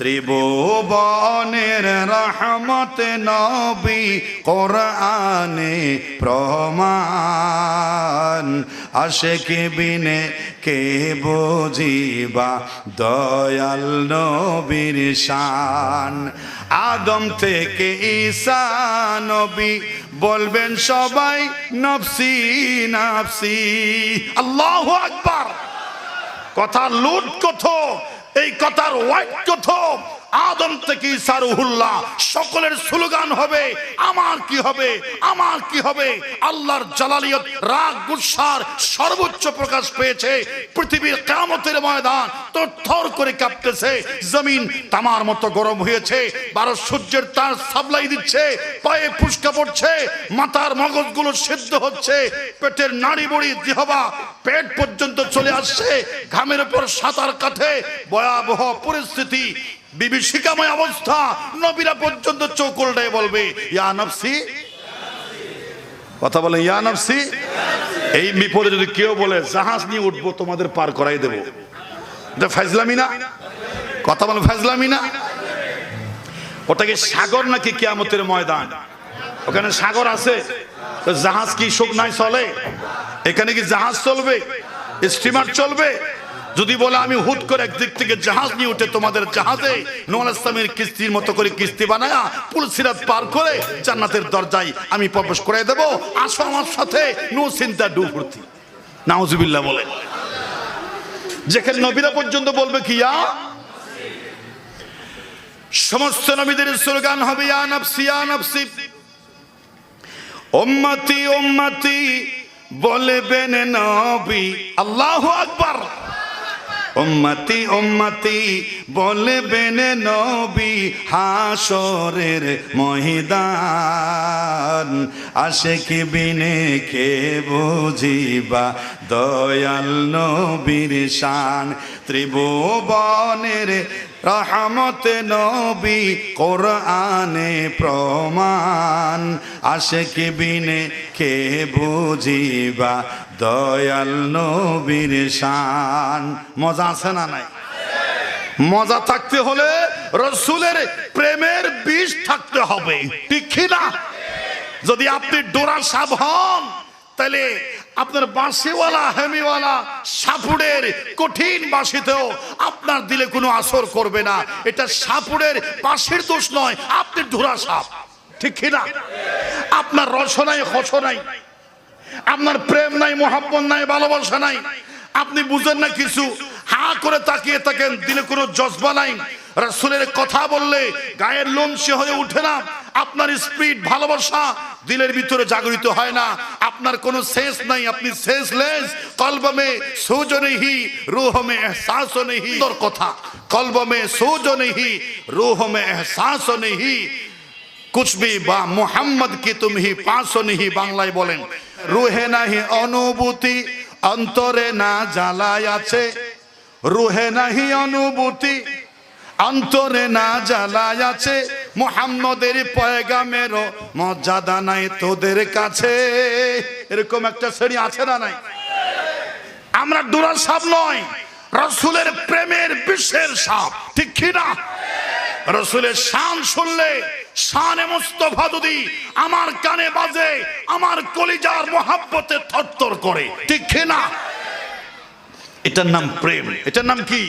ত্রিভুবনের রহমত নবী কোরআনে প্রমাণ। আশেকে বিনে কে বুঝিবা? দয়াল নবীর শান। আদম থেকে ঈসা নবী বলবেন সবাই, নফসি নফসি। আল্লাহ আকবার। কথা লুট কথ এই কথার হোয়াইট কথ আদম থেকে সারুহুল্লাহ সকলের স্লোগান হবে, আমার কি হবে? আমার কি হবে? আল্লাহর জালালিয়ত, রাগ, গুসার সর্বোচ্চ প্রকাশ পেয়েছে। পৃথিবীর কামতের ময়দান তো থর করে কাঁপতেছে। জমিন তামার মতো গরম হয়েছে। বারো সূর্যের তার সাবলাই দিচ্ছে, পায়ে ফুসকা পড়ছে, মাথার মগজগুলো সিদ্ধ হচ্ছে। পেটের নাড়ি বড়ি জিহবা পেট পর্যন্ত চলে আসছে। ঘামের উপর সাঁতার কাটে। ভয়াবহ পরিস্থিতি বিভীষিকাময় অবস্থা। নবীরা পর্যন্ত বলবে, ইয়া নফসি? কথা বলে ইয়া নফসি? এই বিপদে যদি কেউ বলে, জাহাজ নিয়ে উঠবো, তোমাদের পার করাই এটা ফাইজলামি না? কথা ফাইজলামি না? ওটাকে সাগর নাকি কিয়ামতের ময়দান? ওখানে সাগর আছে জাহাজ কি শুকনায় চলে? এখানে কি জাহাজ চলবে? স্টিমার চলবে? যদি বলে আমি হুট করে একদিক থেকে জাহাজ নিয়ে উঠে তোমাদের জাহাজে নোয়াল ইসলামের কিস্তির মতো করে কিস্তি বানায়া পুল সিরাত পার করে জান্নাতের দরজায় আমি প্রবেশ করে দেব, আসো আমার সাথে, নো চিন্তা, ডু ফুর্তি। নাউজুবিল্লাহ বলে। যেখানে নবীরা পর্যন্ত বলবে কি, ইয়া? সমস্ত নবীদের স্লোগান হবে, ইয়া নফসি ইয়া নফসি। উম্মতি উম্মতি, বলবেন নবী, আল্লাহু আকবার। উম্মতি উম্মতি, বলবেন নবী হাসরের মহিদান আসে কি বিনে কে বুঝিবা দয়াল নবীর শান। ত্রিভুবনের রহমত নবী কোরআনে প্রমাণ, আশেক বিনে কে বুঝিবা? দয়াল নবীর শান। মজা আছে না নাই? মজা থাকতে হলে রসুলের প্রেমের বিষ থাকতে হবে। ঠিক কি না? যদি আপনি ডোরা সাপ হন তাহলে আপনার বাঁশিওয়ালা, হেমিওয়ালা, সাপুড়ের কঠিন বাঁশিতেও আপনার দিলে কোনো আসর করবে না। এটা সাপুড়ের বাঁশির দোষ নয়, আপনি ডোরা সাপ। ঠিক কি না? আপনার রস নাই, হস নাই। আপনার প্রেম নাই মোহাম্মত নাই, ভালোবাসা নাই। আপনি বুঝেন না কিছু? হা করে তাকিয়ে থাকেন, দিলে কোনো জজবা নাই। রাসূলের কথা বললে গায়ের লোম সে হয়ে উঠে না। আপনার স্পিড, ভালোবাসা দিলের ভিতরে জাগরিত হয় না। আপনার কোনো সেন্স নাই, আপনি সেন্সলেস কলব মে সোজ নেহি রূহ মে এহসাস নেহি তোর কথা। কলব মে সোজ নেহি রূহ মে এহসাস নেহি কুচবি বা মোহাম্মদ কি তুমি পাঁচশো নিহি বাংলায় বলেন। রুহে নাহি অনুভূতি, অন্তরে না জ্বালায় আছে। রুহে নাহি অনুভূতি, অন্তরে না জ্বালায় আছে। মোহাম্মদের পয়গামের মর্যাদা নাই তোদের কাছে। এরকম একটা শ্রেণি আছে না নাই? আমরা ডোরার সাপ নয়, রসুলের প্রেমের বিশ্বের সাপ, ঠিক কি না? রসুলের শান শুনলে শানে মুস্তফা যদি আমার কানে বাজে, আমার কলিজার মহাব্বতে থরথর করে, ঠিক কি না? এটার নাম প্রেম, এটার নাম কি?